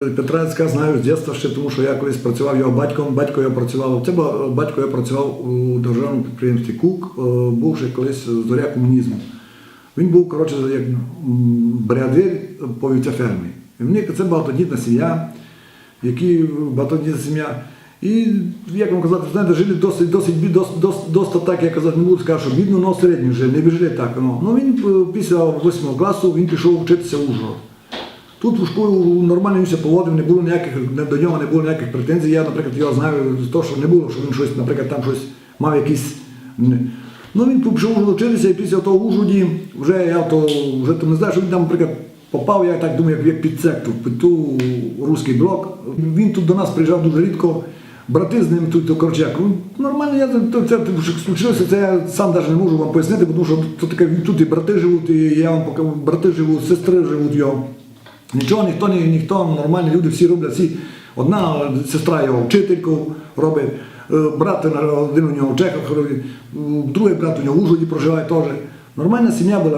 Петра Яцька знаю з дитинства ще, тому що я колись працював його батьком, батько його працював, це бу- батько його працював у державному підприємстві КУК, е, бувши колись зоря комунізму. Він був, коротше, як бригадир по вівцефермі. І це багатодітна сім'я, які багатодітна сім'я. І, як вам казати, знаєте, жили досить, досить, досить, досить, досить так, я казати, не буду сказати, що бідно, але середньо жили, не жили так. Ну, ну він е, після 8 класу він пішов вчитися в Ужгород. Тут школу нормально поводив, не було ніяких, до нього не було ніяких претензій. Я, наприклад, його знаю того, що не було, що він щось, наприклад, там щось мав якісь. Ну він Ужгород вчитися, і після того в вже я то вже то не знаю, що він там, наприклад, попав, я так думаю, як, під секту, під ту руський блок. Він тут до нас приїжджав дуже рідко. Брати з ним тут, то, коротше, як, ну, нормально, я то, це, случилося, це я сам навіть не можу вам пояснити, тому що тут, таке, тут і брати живуть, і я вам покажу, брати живуть, сестри живуть його. Нічого, ніхто, ні, ніхто, нормальні люди, всі роблять, всі. Одна сестра його вчительку робить, е, брат один у нього в Чехах робить, другий брат у нього в Ужгороді проживає теж. Нормальна сім'я була.